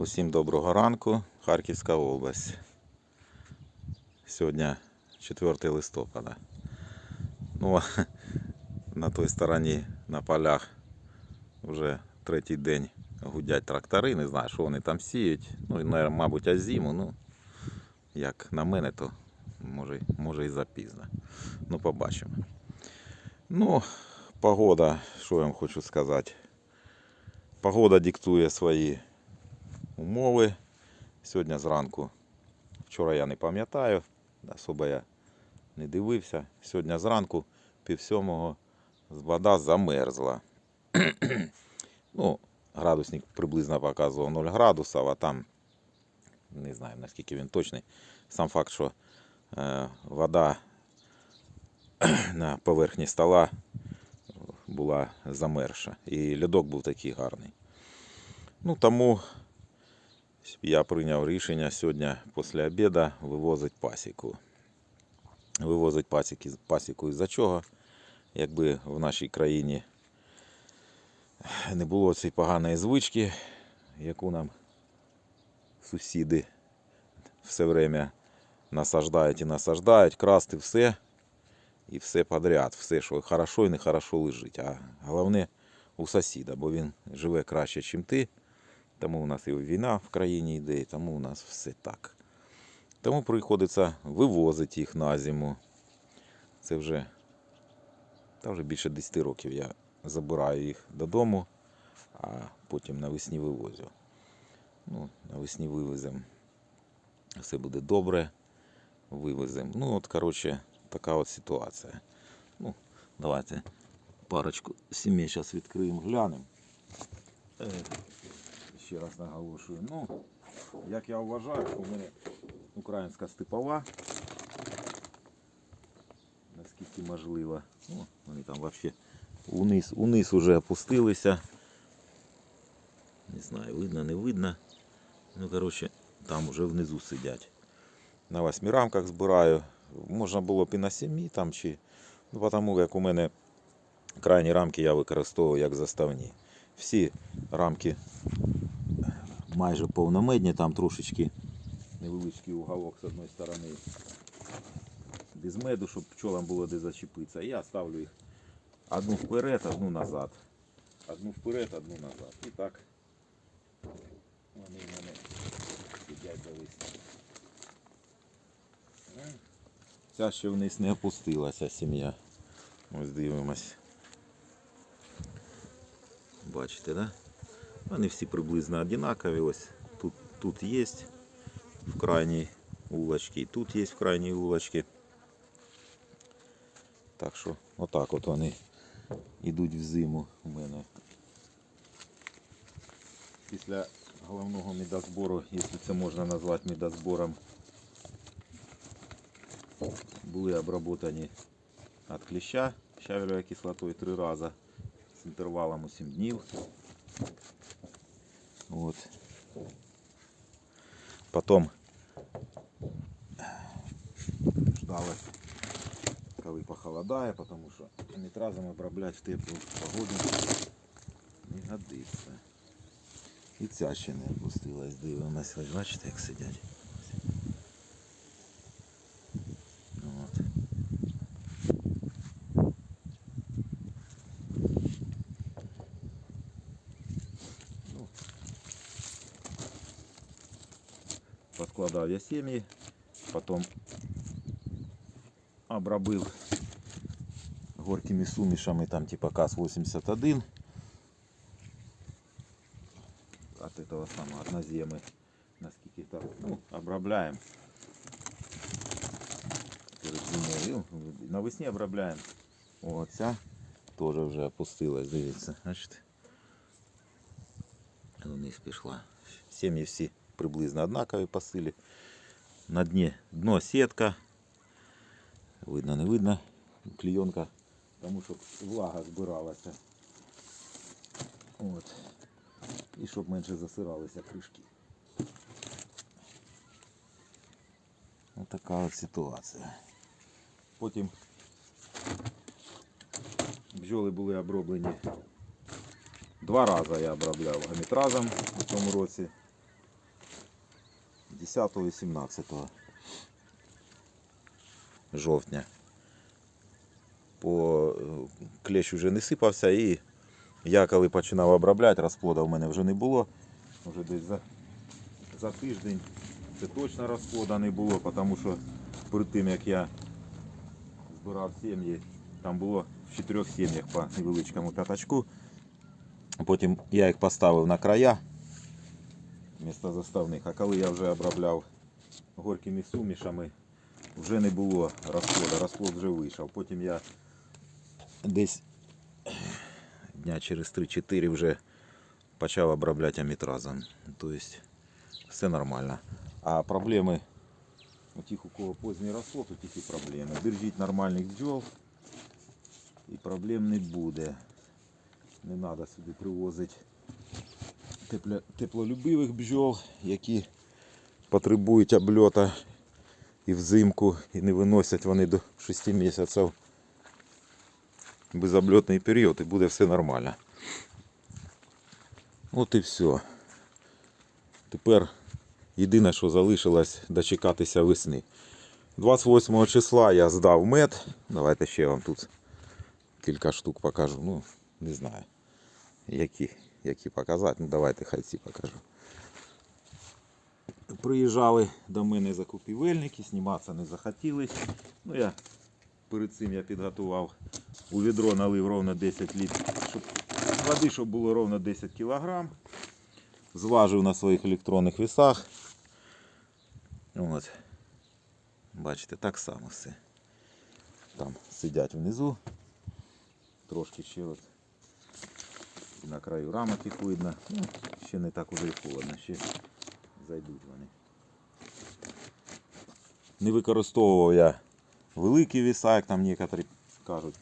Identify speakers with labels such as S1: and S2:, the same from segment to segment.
S1: Усім доброго ранку, Харківська область. Сьогодні 4 листопада. Ну, а на той стороні на полях вже третій день гудять трактори. Не знаю, що вони там сіють. Ну, мабуть, азіму. Ну, як на мене, то може, може і запізно. Ну, побачимо. Ну, погода, що я вам хочу сказати. Погода диктує свої умови. Сьогодні зранку. Вчора я не пам'ятаю, особо я не дивився. Сьогодні зранку, пів сьомого, вода замерзла. ну, градусник приблизно показував 0 градусів, а там не знаю наскільки він точний. Сам факт, що е, вода на поверхні стола була замерша. І льодок був такий гарний. Ну, тому я прийняв рішення сьогодні після обіду вивозити пасіку. Вивозить пасіки, пасіку із-за чого? Якби в нашій країні не було цієї поганої звички, яку нам сусіди все время насаждають і насаждають, красти все і все подряд, все, що хорошо і нехорошо лежить. А головне у сусіда, бо він живе краще, ніж ти. Тому у нас і війна в країні йде, і тому у нас все так. Тому приходиться вивозити їх на зиму. Це вже, та вже більше 10 років я забираю їх додому, а потім навесні вивозю. Ну, навесні вивеземо. Все буде добре. Вивеземо. Ну, от, коротше, така от ситуація. Ну, давайте парочку сімей зараз відкриємо, глянемо. Ще раз наголошую. Ну, як я вважаю, в мене українська степова. Наскільки можливо. Ну, вони там взагалі униз, униз уже опустилися. Не знаю, видно, не видно. Ну, коротше, там уже внизу сидять. На восьми рамках збираю. Можна було б і на сімі там чи. Ну, тому як у мене крайні рамки я використовую як заставні. Всі рамки майже повномедні, там трошечки невеличкий уголок з одної сторони без меду, щоб пчолам було де зачепитися. Я ставлю їх одну вперед, одну назад. Одну вперед, одну назад. І так вони в мене сидять до весни. Ця ще вниз не опустилася сім'я. Ось дивимось. Бачите, да? Вони всі приблизно одинакові. Ось тут, тут є в крайній улочці, і тут є в крайній улочці. Так що отак от вони йдуть в зиму у мене. Після головного медозбору, якщо це можна назвати медозбором, були обработані від кліща щавелевою кислотою три рази з інтервалом у 7 днів. Вот. Потом ждала, коли похолодає, тому що нитразом обробляти в теплу погоду не годиться. І ця ще не опустилась, дивимося, бачите, як сидять. От. Ну, Подкладав я сім'ї, потім обробив горькими сумішами, там типа КАС-81 от этого самого, от наземы, наскільки там, ну, обробляємо. Перед зимою. Ну, Навесні обробляємо. О, ця теж вже опустилась, дивіться, бачите. Вниз пішла. Сім'ї всі приблизно однакові по силі. На дні дно сітка. Видно, не видно. Клейонка, тому що влага збиралася. От. І щоб менше засиралися кришки. Ось от ситуація. Потім бджоли були оброблені. Два рази я обробляв гамітразом у цьому році. 10 і 17 жовтня. По е, клещ вже не сипався і я коли починав обробляти, розплода в мене вже не було. Вже десь за, за тиждень це точно розплода не було, тому що перед тим як я збирав сім'ї, там було в чотирьох сім'ях по невеличкому п'ятачку. Потім я їх поставив на края вмісто заставних. А коли я вже обробляв горькими сумішами, вже не було розплоду, розплод вже вийшов. Потім я десь дня через 3-4 вже почав обробляти амітразом. Тобто все нормально. А проблеми у тих, у кого поздній розплод, у тих і проблеми. Держіть нормальних бджол і проблем не буде. Не треба сюди привозити теплолюбивих бджол, які потребують обльота і взимку, і не виносять вони до 6 місяців. Безобльотний період і буде все нормально. От і все. Тепер єдине, що залишилось дочекатися весни. 28 числа я здав мед. Давайте ще вам тут кілька штук покажу. Ну, не знаю, які, які показати. Ну, давайте хай ці покажу. Приїжджали до мене закупівельники, зніматися не захотіли. Ну, я перед цим я підготував у відро налив ровно 10 літрів, щоб води, щоб було ровно 10 кг. Зважив на своїх електронних весах. От. Бачите, так само все. Там сидять внизу. Трошки ще от на краю рамок видно. Ну, ще не так уже і холодно, ще зайдуть вони. Не використовував я великі віса, як там некоторі кажуть,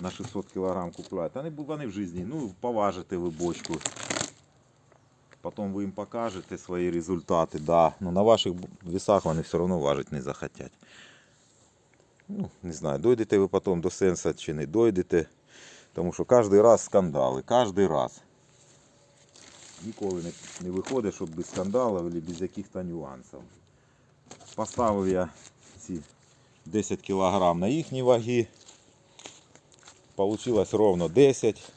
S1: на 600 кг купляють. Та не вони в житті. Ну, поважите ви бочку. Потім ви їм покажете свої результати. Да. Ну, на ваших весах вони все одно важити не захотять. Ну, не знаю, дойдете ви потім до сенсу чи не дойдете. Тому що кожен раз скандали, кожен раз. Ніколи не, не виходить, щоб без скандалів або без якихось нюансів. Поставив я ці 10 кг на їхні ваги. Получилось ровно 10.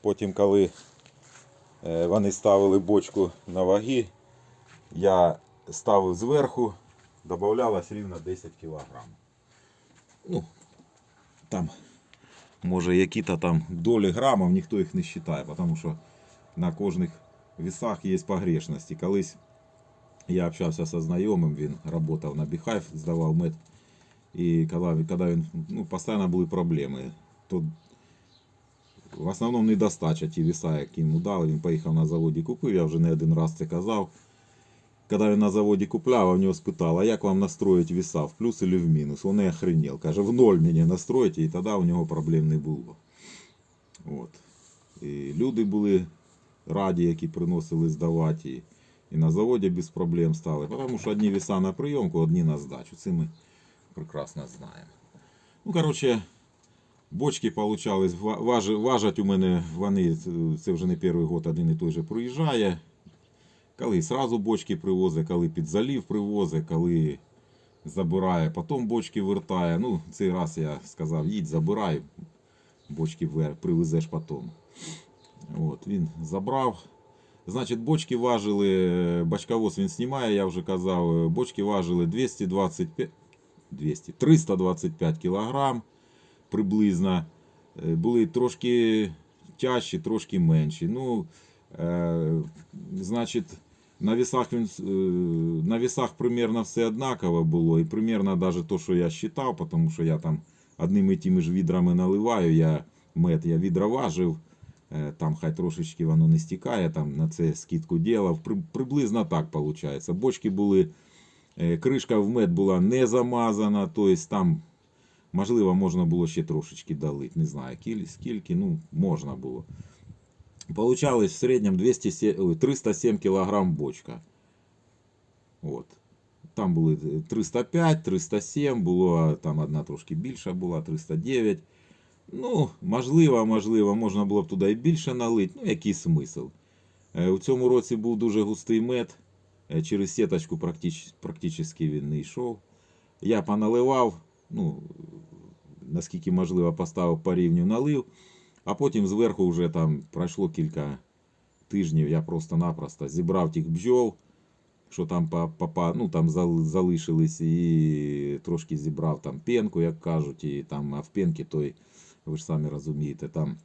S1: Потім, коли е, вони ставили бочку на ваги, я ставив зверху, додавалось рівно 10 кг. Ну, там, може, які-то там долі грамів, ніхто їх не вважає, тому що на кожних весах є погрешності. Колись я общався зі знайомим, він працював на Біхайф, здавав мед. І коли, коли він, ну, постійно були проблеми. То в основному недостача ті віса, які йому дали. Він поїхав на заводі купив, я вже не один раз це казав. Коли він на заводі купляв, а в нього спитали, а як вам настроїти віса, в плюс или в мінус? Він охренел. Каже, в ноль мені настройте, і тоді у нього проблем не було. От. І люди були раді, які приносили здавати. І, і на заводі без проблем стали. Тому що одні віса на прийомку, одні на здачу. Це ми прекрасно знаємо. Ну, коротше, бочки получались. важать у мене вони, це вже не перший год один і той же проїжджає. Коли сразу бочки привозить, коли під залів привозить, коли забирає, потім бочки вертає. Ну, цей раз я сказав, їдь, забирай, бочки привезеш потім. От, він забрав. Значить, бочки важили, бачковоз він знімає, я вже казав, е, бочки важили 225, 200, 325 кг приблизно. Е, Були трошки тяжчі, трошки менші. Ну, е, значить, на весах, він, е, на весах примерно все однаково було. І примерно навіть то, що я вважав, тому що я там одними і тими ж відрами наливаю, я мед, я відра важив. Е, Там хай трошечки воно не стікає, там на це скидку ділав. При, приблизно так виходить. Бочки були, е, кришка в мед була не замазана, тобто там, можливо, можна було ще трошечки долити. Не знаю, скільки, ну, можна було. Получалось в середньому 207, 307 кг бочка. От. Там були 305, 307, було там одна трошки більша була, 309. Ну, можливо, можливо, можна було б туди і більше налити. Ну, який смисл. Е, У цьому році був дуже густий мед. Е, Через сіточку практич, практично він не йшов. Я поналивав, ну, наскільки можливо, поставив по рівню налив, а потім зверху вже там пройшло кілька тижнів, я просто-напросто зібрав тих бджол, що там по, по, ну, там залишились, і трошки зібрав там пенку, як кажуть, і там, а в пенки той, ви ж самі розумієте, там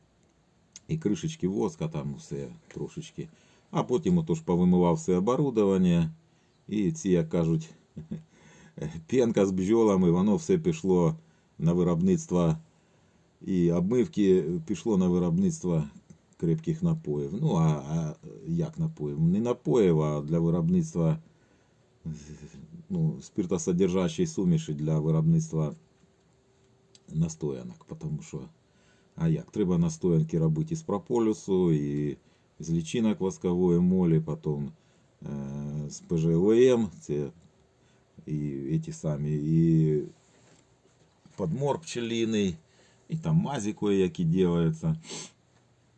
S1: і кришечки воска, там все трошечки. А потім отож повимивав все оборудовання, і ці, як кажуть, пенка з бджолами, воно все пішло на виробництво і обмивки пішло на виробництво крепких напоїв. Ну, а, а як напоїв? Не напоїв, а для виробництва ну, спиртосодержащої суміші для виробництва настоянок. Тому що, а як? Треба настоянки робити із прополісу, і з лічинок воскової молі, потім е, з ПЖВМ, це і ті самі, і подмор пчелиний, і там мазі які делаються.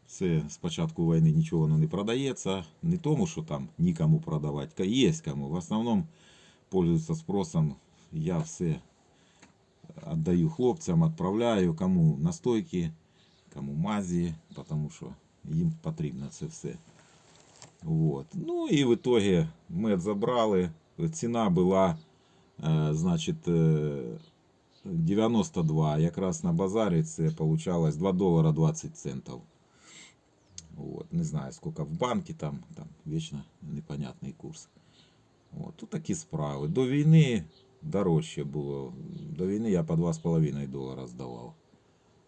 S1: Це з початку війни нічого воно не продається. Не тому, що там нікому продавати, є кому. В основному пользуються спросом. Я все віддаю хлопцям, відправляю, кому настойки, кому мазі, тому що їм потрібно це все. Вот. Ну і в итоге мед забрали. Ціна була, е, значить, е, 92. Якраз на базарі це получалось 2 долара 20 центів. Вот. Не знаю, сколько в банке там, там вечно непонятний курс. От. Тут такі справи. До війни дорожче було. До війни я по 2,5 долара здавав.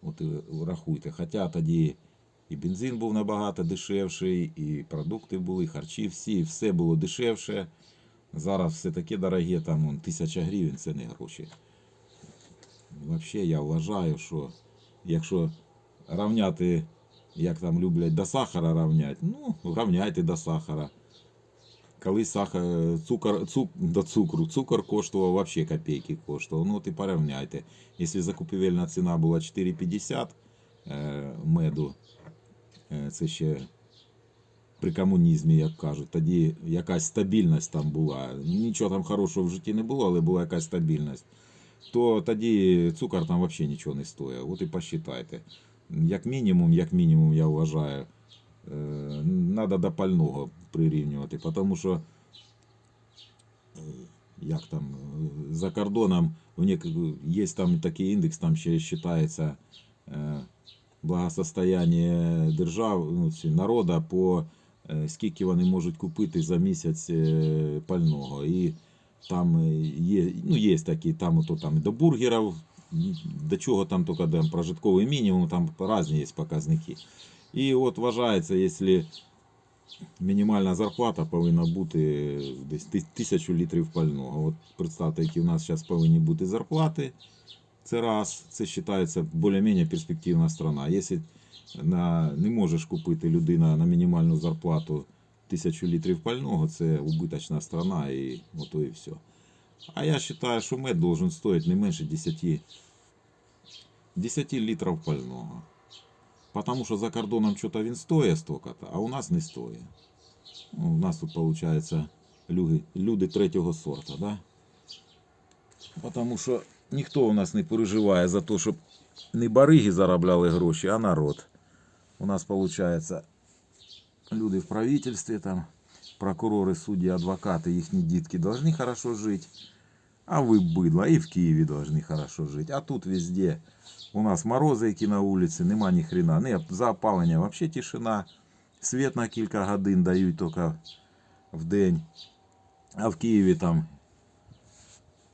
S1: От і рахуйте. Хоча тоді і бензин був набагато дешевший, і продукти були, і харчі всі, все було дешевше. Зараз все таке дороге, там он, тисяча гривень це не гроші. Взагалі я вважаю, що якщо рівняти, як там люблять до сахара рівняти, ну, рівняйте до сахара. Коли сахар, цукор, цук, до цукру, цукор коштував вообще копейки коштував. Ну, і порівняйте. Якщо закупівельна ціна була 4,50 е, меду, е, це ще при комунізмі, як кажуть, тоді якась стабільність там була. Нічого там хорошого в житті не було, але була якась стабільність. То тоді цукор там взагалі нічого не стоїть. От і посчитайте. Як мінімум, як мінімум, я вважаю, треба до пального прирівнювати, тому що е, як там е, за кордоном є там такий індекс, там ще вважається е, благосостояння держав, ну, ці, народа по скільки вони можуть купити за місяць пального. І там е, є, ну, є такі, там, ото, там до бургерів, до чого там тільки там, прожитковий мінімум, там різні є показники. І от вважається, якщо мінімальна зарплата повинна бути десь ти- тисячу літрів пального. От представте, які в нас зараз повинні бути зарплати. Це раз, це вважається більш-менш перспективна страна. Якщо не можеш купити людина на мінімальну зарплату тисячу літрів пального, це убиточна страна і ото і все. А я вважаю, що мед должен стоїти не менше 10, 10 літрів пального. Потому що за кордоном что-то він стоїть столько-то, а у нас не стоїть. Ну, у нас тут виходить люди, люди третього сорта, да? Потому що ніхто у нас не переживає за те, щоб не бариги заробляли гроші, а народ. У нас виходить люди в правительстві, там, прокурори, судді, адвокати, їхні дітки повинні хорошо жити. А ви бидло, і в Києві повинні хорошо жити. А тут везде у нас морози, які на вулиці, нема ні хрена. Не, за опалення взагалі тишина. Світ на кілька годин дають тільки в день. А в Києві там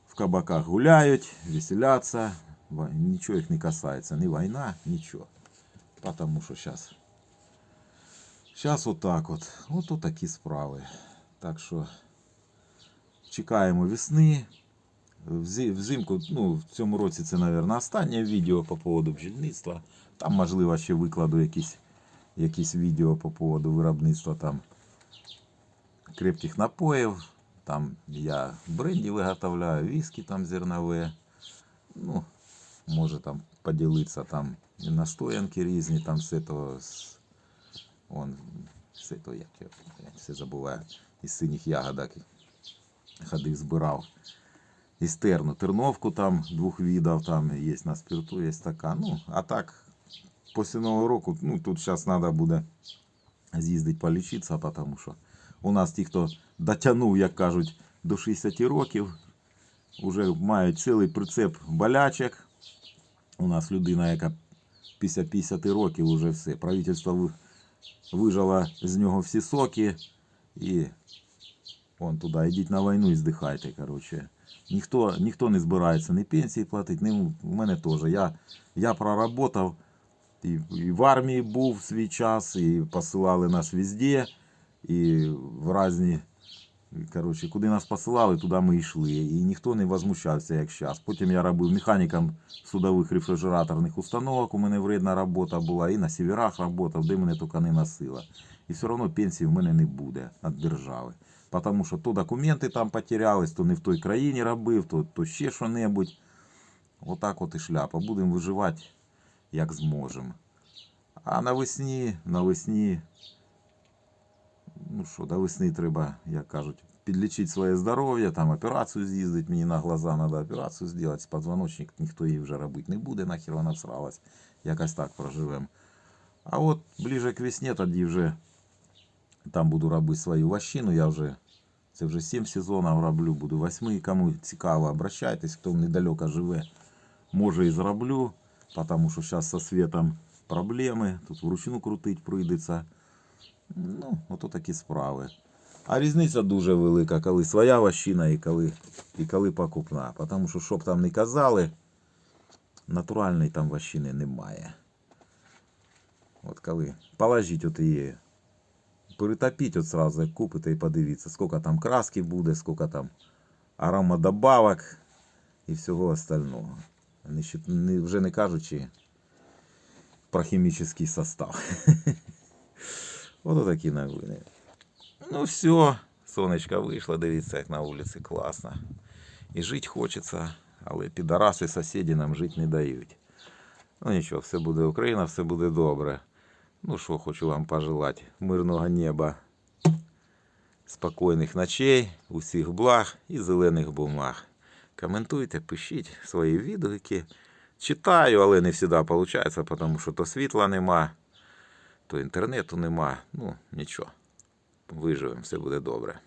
S1: в кабаках гуляють, веселяться. Ва- Нічого їх не касається. Ні війна, нічого. Потому що зараз. Зараз отак от. От такі справи. Так що чекаємо весни. Взимку, ну, в цьому році це, мабуть, останнє відео по поводу бджільництва. Там, можливо, ще викладу якісь, якісь відео по поводу виробництва там крепких напоїв. Там я бренді виготовляю, віскі там зернове. Ну, може там поділитися там і настоянки різні, там з этого, з, он, це то як я все забуваю. Із синіх ягодок ходив, збирав. Із терну. Терновку там двох відав, там є на спирту, є така. Ну, а так, після Нового року, ну тут зараз треба буде з'їздити полічитися, тому що у нас ті, хто дотягнув, як кажуть, до 60 років, вже мають цілий прицеп болячок. У нас людина, яка після 50 років вже все. Правительство ви- вижало з нього всі соки і вон туди, йдіть на війну і здихайте. Коротше. Ніхто, ніхто не збирається ні пенсії платити, ні у мене теж. Я, я проработав і, і в армії був свій час, і посилали нас везде, і в різні. Коротше, куди нас посилали, туди ми йшли. І ніхто не возмущався, як зараз. Потім я робив механіком судових рефрижераторних установок. У мене вредна робота була, і на сіверах працював, де мене тільки не носило. І все одно пенсії в мене не буде від держави. Тому що то документи там потерялись, то не в той країні робив, то, то ще що-небудь. Отак от і шляпа. Будемо виживати, як зможемо. А навесні, навесні ну що, до весни треба, як кажуть, підлічити своє здоров'я, там операцію з'їздити, мені на глаза треба операцію зробити, позвоночник ніхто її вже робити не буде, нахер вона всралась. Якось так проживемо. А от ближе к весні тоді вже там буду робити свою ващину, я вже, це вже 7 сезонів роблю, буду 8, кому цікаво, обращайтесь, хто недалеко живе, може і зроблю, тому що зараз со світом проблеми, тут вручну крутить прийдеться. Ну, ото такі справи. А різниця дуже велика, коли своя ващина і коли, і коли покупна. Тому що, щоб там не казали, натуральної там ващини немає. От коли положіть от її, перетопіть от сразу, як купите і подивіться, скільки там краски буде, скільки там аромадобавок і всього остального. Не, вже не кажучи про хімічний состав. Ото такі новини. Ну все, сонечко вийшло, дивіться, як на вулиці класно. І жити хочеться, але підараси сусіди нам жити не дають. Ну нічого, все буде Україна, все буде добре. Ну що хочу вам пожелати. Мирного неба, спокійних ночей, усіх благ і зелених бумаг. Коментуйте, пишіть свої відгуки. Читаю, але не завжди виходить, тому що то світла нема, то інтернету нема. Ну, нічого. Виживемо, все буде добре.